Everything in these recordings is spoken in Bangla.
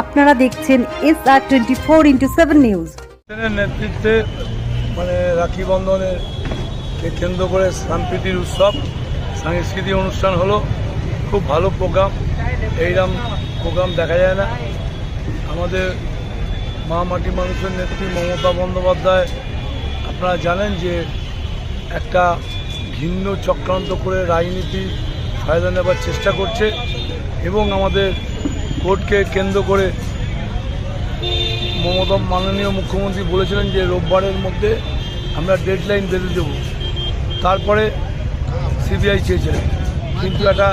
আপনারা দেখছেন S R twenty four into seven news নেতৃত্বে মানে রাখি বন্ধনের কেন্দ্র করে সাম্প্রীতির উৎসব, সাংস্কৃতিক অনুষ্ঠান হলো। খুব ভালো প্রোগ্রাম এইরকম প্রোগ্রাম দেখা যায় না। আমাদের মা মাটি মানুষের নেত্রী মমতা বন্দ্যোপাধ্যায়, আপনারা জানেন যে একটা ঘিন্ন চক্রান্ত করে রাজনীতি ফায়দা নেবার চেষ্টা করছে এবং আমাদের কোর্টকে কেন্দ্র করে মমতা মাননীয় মুখ্যমন্ত্রী বলেছিলেন যে রোববারের মধ্যে আমরা ডেডলাইন বেঁধে দেব। তারপরে সিবিআই চেয়েছিলেন। কিন্তু একটা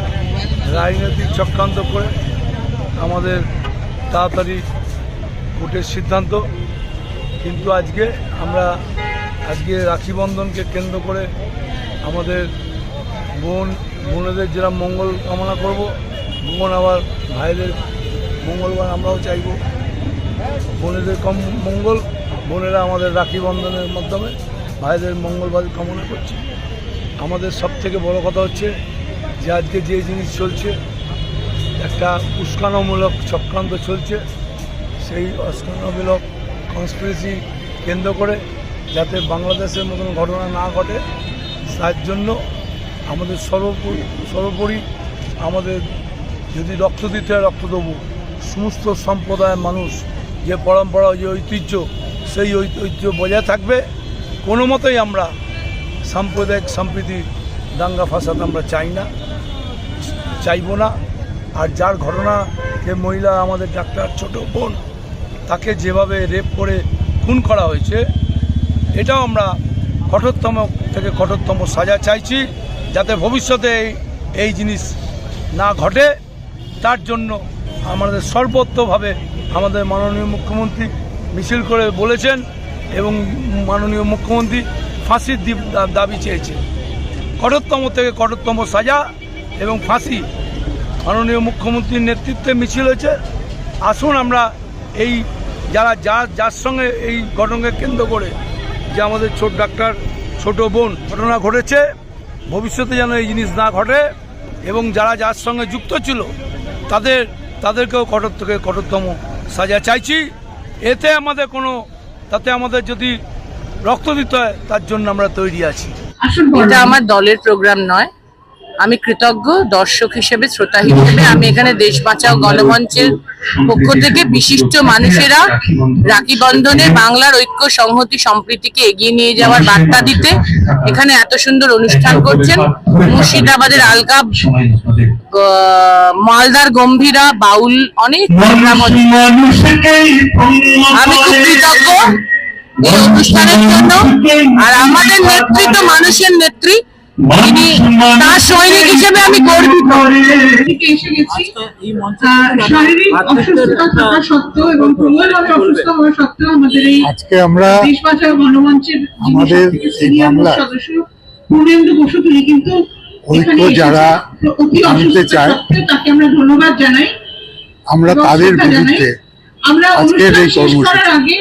রাজনৈতিক চক্রান্ত করে আমাদের তাড়াতাড়ি কোর্টের সিদ্ধান্ত। কিন্তু আজকে আমরা আজকে রাখি বন্ধনকে কেন্দ্র করে আমাদের বোন, বোনেদের যেরকম মঙ্গল কামনা করব, বোন আবার ভাইদের মঙ্গলবার আমরাও চাইব। বোনেদের কম, মঙ্গল, বোনেরা আমাদের রাখি বন্ধনের মাধ্যমে ভাইদের মঙ্গলবার কামনা করছে। আমাদের সব থেকে বড় কথা হচ্ছে যে আজকে যে জিনিস চলছে, একটা উস্কানোমূলক চক্রান্ত চলছে। সেই উস্কানোমূলক কনস্পিরেসি কেন্দ্র করে যাতে বাংলাদেশের মতন ঘটনা না ঘটে, তার জন্য আমাদের সর্বোপরি সর্বোপরি আমাদের যদি রক্ত দিতে হয়, রক্ত দেবো। সমস্ত সম্প্রদায়ের মানুষ যে পরম্পরা, যে ঐতিহ্য, সেই ঐতিহ্য বজায় থাকবে। কোনো মতেই আমরা সাম্প্রদায়িক সম্প্রীতি দাঙ্গা ফাসাদ আমরা চাই না, চাইব না। আর যার ঘটনা যে মহিলা, আমাদের ডাক্তার ছোট বোন, তাকে যেভাবে রেপ করে খুন করা হয়েছে, এটাও আমরা কঠোরতম থেকে কঠোরতম সাজা চাইছি, যাতে ভবিষ্যতে এই- জিনিস না ঘটে। তার জন্য আমাদের সর্বত্রভাবে আমাদের মাননীয় মুখ্যমন্ত্রী মিছিল করে বলেছেন এবং মাননীয় মুখ্যমন্ত্রী ফাঁসির দাবি চেয়েছে কঠোরতম থেকে কঠোরতম সাজা এবং ফাঁসি মাননীয় মুখ্যমন্ত্রীর নেতৃত্বে মিছিল হয়েছে। আসুন আমরা এই যারা যার যার সঙ্গে এই ঘটনাকে কেন্দ্র করে যে আমাদের ছোট ডাক্তার, ছোট বোন ঘটনা ঘটেছে, ভবিষ্যতে যেন এই জিনিস না ঘটে এবং যারা যার সঙ্গে যুক্ত ছিল তাদের তাদেরকেও কঠোর থেকে কঠোরতম সাজা চাইছি। এতে আমাদের কোনো তাতে আমাদের যদি রক্ত দিতে হয় তার জন্য আমরা তৈরি আছি। এটা আমার দলের প্রোগ্রাম নয়। আমি কৃতজ্ঞ, দর্শক হিসেবে, শ্রোতা হিসেবে। আমি এখানে দেশ বাঁচাও, গণমঞ্চের পক্ষ থেকে বিশিষ্ট মানুষেরা রাখি বন্ধনে বাংলার ঐক্য, সংহতি, সম্প্রীতিকে এগিয়ে নিয়ে যাওয়ার বার্তা দিতে এখানে এত সুন্দর অনুষ্ঠান করছেন। মুর্শিদাবাদের আলকা মালদার গম্ভীরা, বাউল, অনেক আমি খুব কৃতজ্ঞ এই অনুষ্ঠানের জন্য। আর আমাদের নেতৃত্ব, মানুষের নেত্রী তিনি তার সৈনিক হিসেবে আমি গর্বিত। এসে গেছি। শারীরিক অসুস্থতা থাকা সত্ত্বেও এবং প্রবলভাবে অসুস্থ হওয়া সত্ত্বেও আমাদের এই আজকে আমরা দেশ বাঁচাও গণমঞ্চের আমাদের সবথেকে এই senior বাংলার সদস্য পূর্ণেন্দু বসু তিনি কিন্তু ঐক্য যারা আনতে অসুস্থ চায়, তাকে আমরা ধন্যবাদ জানাই আমরা তাদের জানাই। বিরুদ্ধে আমরা আজকের এই কর্মসূচি। আগে